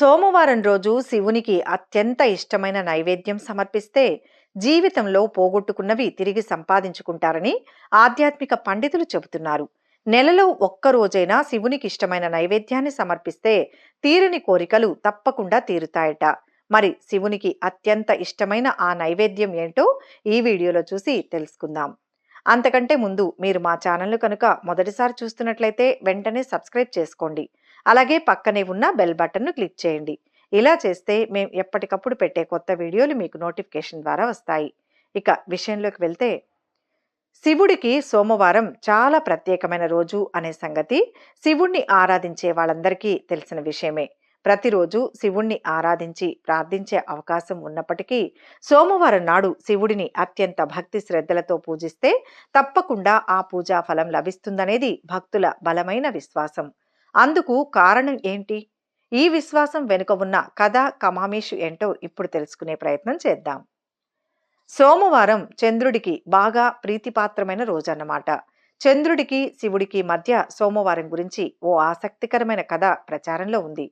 సోమవారం రోజు శివునికి అత్యంత ఇష్టమైన నైవేద్యం సమర్పిస్తే జీవితంలో పోగొట్టుకున్నవి తిరిగి సంపాదించుకుంటారని ఆధ్యాత్మిక పండితులు చెబుతున్నారు. నెలలో ఒక్క రోజైనా శివునికి ఇష్టమైన నైవేద్యాన్ని సమర్పిస్తే తీరని కోరికలు తప్పకుండా తీరుతాయట. మరి శివునికి అత్యంత ఇష్టమైన ఆ నైవేద్యం ఏంటో ఈ వీడియోలో చూసి తెలుసుకుందాం. అంతకంటే ముందు మీరు మా ఛానల్ను కనుక మొదటిసారి చూస్తున్నట్లయితే వెంటనే సబ్స్క్రైబ్ చేసుకోండి. అలాగే పక్కనే ఉన్న బెల్ బటన్ను క్లిక్ చేయండి. ఇలా చేస్తే మేము ఎప్పటికప్పుడు పెట్టే కొత్త వీడియోలు మీకు నోటిఫికేషన్ ద్వారా వస్తాయి. ఇక విషయంలోకి వెళ్తే శివుడికి సోమవారం చాలా ప్రత్యేకమైన రోజు అనే సంగతి శివుణ్ణి ఆరాధించే వాళ్ళందరికీ తెలిసిన విషయమే. ప్రతిరోజు శివుణ్ణి ఆరాధించి ప్రార్థించే అవకాశం ఉన్నప్పటికీ సోమవారం నాడు శివుడిని అత్యంత భక్తి శ్రద్ధలతో పూజిస్తే తప్పకుండా ఆ పూజా ఫలం లభిస్తుందనేది భక్తుల బలమైన విశ్వాసం. అందుకు కారణం ఏంటి? ఈ విశ్వాసం వెనుక ఉన్న కథ కమామేషు ఏంటో ఇప్పుడు తెలుసుకునే ప్రయత్నం చేద్దాం. సోమవారం చంద్రుడికి బాగా ప్రీతిపాత్రమైన రోజన్నమాట. చంద్రుడికి శివుడికి మధ్య సోమవారం గురించి ఓ ఆసక్తికరమైన కథ ప్రచారంలో ఉంది.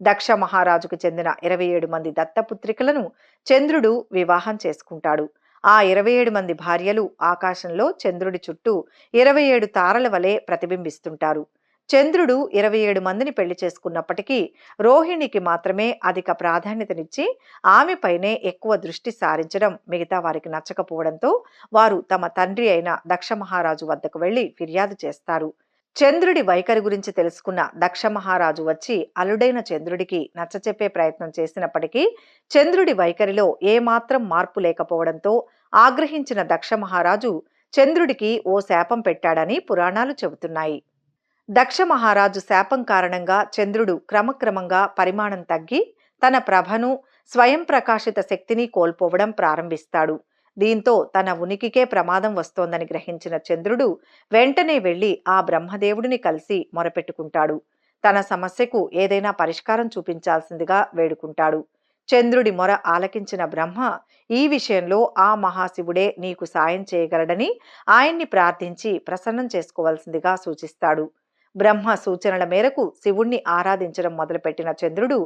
దక్ష మహారాజుకు చెందిన ఇరవై ఏడు మంది దత్తపుత్రికలను చంద్రుడు వివాహం చేసుకుంటాడు. ఆ ఇరవై ఏడు మంది భార్యలు ఆకాశంలో చంద్రుడి చుట్టూ ఇరవై ఏడు తారల వలె ప్రతిబింబిస్తుంటారు. చంద్రుడు ఇరవై ఏడు మందిని పెళ్ళి చేసుకున్నప్పటికీ రోహిణికి మాత్రమే అధిక ప్రాధాన్యతనిచ్చి ఆమెపైనే ఎక్కువ దృష్టి సారించడం మిగతా వారికి నచ్చకపోవడంతో వారు తమ తండ్రి అయిన దక్ష మహారాజు వద్దకు వెళ్ళి ఫిర్యాదు చేస్తారు. చంద్రుడి వైఖరి గురించి తెలుసుకున్న దక్ష మహారాజు వచ్చి అలుడైన చంద్రుడికి నచ్చచెప్పే ప్రయత్నం చేసినప్పటికీ చంద్రుడి వైఖరిలో ఏమాత్రం మార్పు లేకపోవడంతో ఆగ్రహించిన దక్ష మహారాజు చంద్రుడికి ఓ శాపం పెట్టాడని పురాణాలు చెబుతున్నాయి. దక్ష మహారాజు శాపం కారణంగా చంద్రుడు క్రమక్రమంగా పరిమాణం తగ్గి తన ప్రభను స్వయం ప్రకాశిత శక్తిని కోల్పోవడం ప్రారంభిస్తాడు. దీంతో తన ఉనికికే ప్రమాదం వస్తోందని గ్రహించిన చంద్రుడు వెంటనే వెళ్ళి ఆ బ్రహ్మదేవుడిని కలిసి మొరపెట్టుకుంటాడు. తన సమస్యకు ఏదైనా పరిష్కారం చూపించాల్సిందిగా వేడుకుంటాడు. చంద్రుడి మొర ఆలకించిన బ్రహ్మ ఈ విషయంలో ఆ మహాశివుడే నీకు సాయం చేయగలడని ఆయన్ని ప్రార్థించి ప్రసన్నం చేసుకోవాల్సిందిగా సూచిస్తాడు. బ్రహ్మ సూచనల మేరకు శివుణ్ణి ఆరాధించడం మొదలుపెట్టిన చంద్రుడు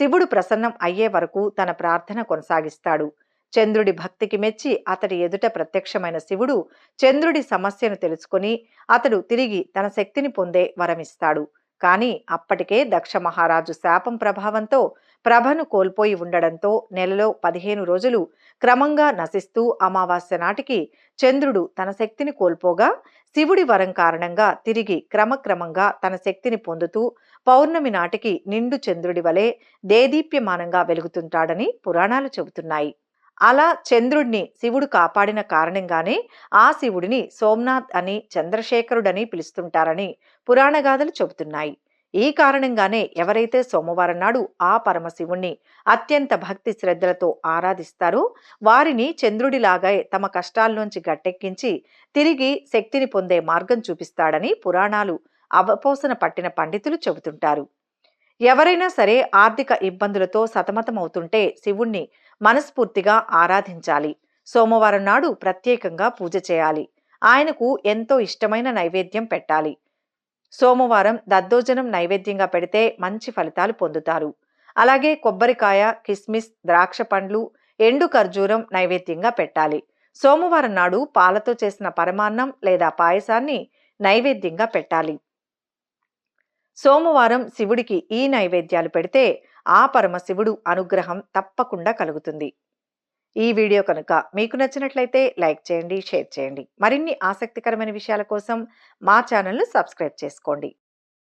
శివుడు ప్రసన్నం అయ్యే వరకు తన ప్రార్థన కొనసాగిస్తాడు. చంద్రుడి భక్తికి మెచ్చి అతడి ఎదుట ప్రత్యక్షమైన శివుడు చంద్రుడి సమస్యను తెలుసుకొని అతడు తిరిగి తన శక్తిని పొందే వరమిస్తాడు. కానీ అప్పటికే దక్ష మహారాజు శాపం ప్రభావంతో ప్రభను కోల్పోయి ఉండడంతో నెలలో పదిహేను రోజులు క్రమంగా నశిస్తూ అమావాస్య నాటికి చంద్రుడు తన శక్తిని కోల్పోగా శివుడి వరం కారణంగా తిరిగి క్రమక్రమంగా తన శక్తిని పొందుతూ పౌర్ణమి నాటికి నిండు చంద్రుడి వలె దేదీప్యమానంగా వెలుగుతుంటాడని పురాణాలు చెబుతున్నాయి. అలా చంద్రుడిని శివుడు కాపాడిన కారణంగానే ఆ శివుడిని సోమనాథ్ అని చంద్రశేఖరుడని పిలుస్తుంటారని పురాణగాథలు చెబుతున్నాయి. ఈ కారణంగానే ఎవరైతే సోమవారం నాడు ఆ పరమశివుణ్ణి అత్యంత భక్తి శ్రద్ధలతో ఆరాధిస్తారో వారిని చంద్రుడిలాగా తమ కష్టాల్లోంచి గట్టెక్కించి తిరిగి శక్తిని పొందే మార్గం చూపిస్తాడని పురాణాలు అవపోసన పట్టిన పండితులు చెబుతుంటారు. ఎవరైనా సరే ఆర్థిక ఇబ్బందులతో సతమతమవుతుంటే శివుణ్ణి మనస్ఫూర్తిగా ఆరాధించాలి. సోమవారం నాడు ప్రత్యేకంగా పూజ చేయాలి. ఆయనకు ఎంతో ఇష్టమైన నైవేద్యం పెట్టాలి. సోమవారం దద్దోజనం నైవేద్యంగా పెడితే మంచి ఫలితాలు పొందుతారు. అలాగే కొబ్బరికాయ కిస్మిస్ ద్రాక్ష పండ్లు ఎండు ఖర్జూరం నైవేద్యంగా పెట్టాలి. సోమవారం నాడు పాలతో చేసిన పరమాన్నం లేదా పాయసాన్ని నైవేద్యంగా పెట్టాలి. సోమవారం శివుడికి ఈ నైవేద్యాలు పెడితే ఆ పరమశివుడు అనుగ్రహం తప్పకుండా కలుగుతుంది. ఈ వీడియో కనుక మీకు నచ్చినట్లయితే లైక్ చేయండి షేర్ చేయండి. మరిన్ని ఆసక్తికరమైన విషయాల కోసం మా ఛానల్ను సబ్స్క్రైబ్ చేసుకోండి.